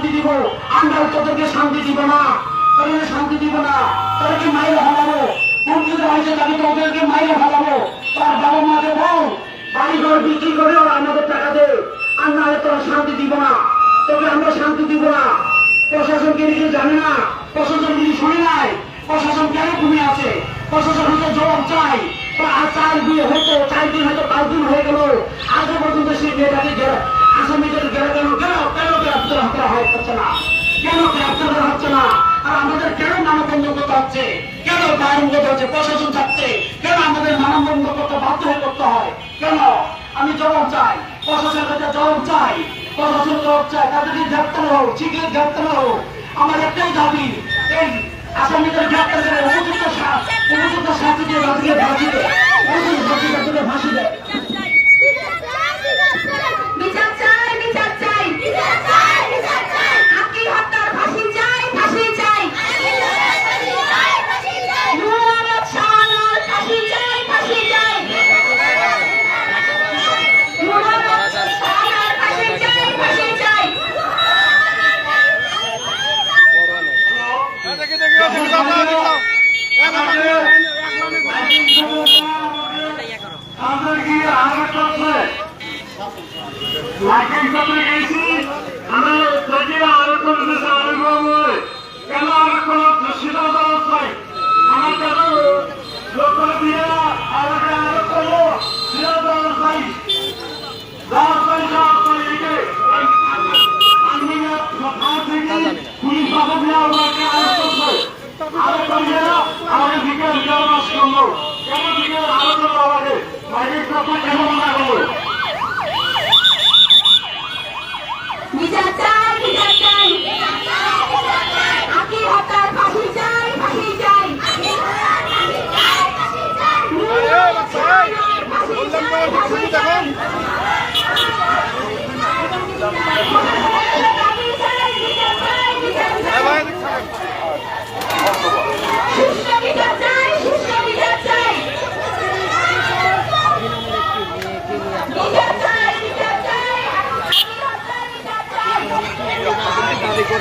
শান্তি দিব। আমরা তোদেরকে শান্তি দিব না। তাদেরকে শান্তি দিব না। তাদেরকে মাইরে হারাবো মন্ত্রীরা হয়েছে তাকে তোদেরকে মাইরে হারাবো তার বাবা মাকে বল বাড়ি ঘর বিক্রি করে ওরা আমাদের টাকা দে নাহলে তোরা শান্তি দিব না। তোকে আমরা শান্তি দিব না। প্রশাসন কে দিকে জানে না? প্রশাসন কিছু শুনে নাই? প্রশাসন কেন ঘুমিয়ে আছে? প্রশাসন হয়তো জবাব চাই চার বিয়ে হয়তো চার দিন হয়তো পাঁচ দিন হয়ে গেল। আজও পর্যন্ত সেই মেয়েটাকে আসামিদের কেন? কেন কেন? গ্রেপ্তার কেন গ্রেপ্তার করা হচ্ছে কেন মানববন্ধ করতে হচ্ছে? হচ্ছে? প্রশাসন থাকছে কেন আমাদের মানববন্ধ করতে বাধ্য করতে হয়? কেন? আমি জবাব চাই। প্রশাসনের কাছে চাই। প্রশাসন জবাব তাদেরকে গ্রেপ্তার হোক ঠিকই গ্রেপ্তার হোক আমার একটাই দাবি, এই আসামিদের গ্রেপ্তার করে উপযুক্ত উপযুক্ত শাস্তি দিয়ে তাদেরকে দেয়। উপযুক্ত দেখি দেখি দেখি আমরা কি আমরা করছে লাইসেন্স করতে গেছি আমরা যদি আলোচনা করতে আরম্ভ হয় কেন আমরা কোনো সিদ্ধান্ত চাই আমার কাছে লোক দিয়ে আমাকে আরও করব সিদ্ধান্ত চাই রাত পয়সা আপনাদেরকে আমি সকাল থেকে পুলিশ বাবু দিয়ে আমাকে আরও করছে আরও করিয়ে আমাকে বিকেল দেওয়া করব আমাকে বাইরের কথা কেন মনে করব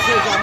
谢谢。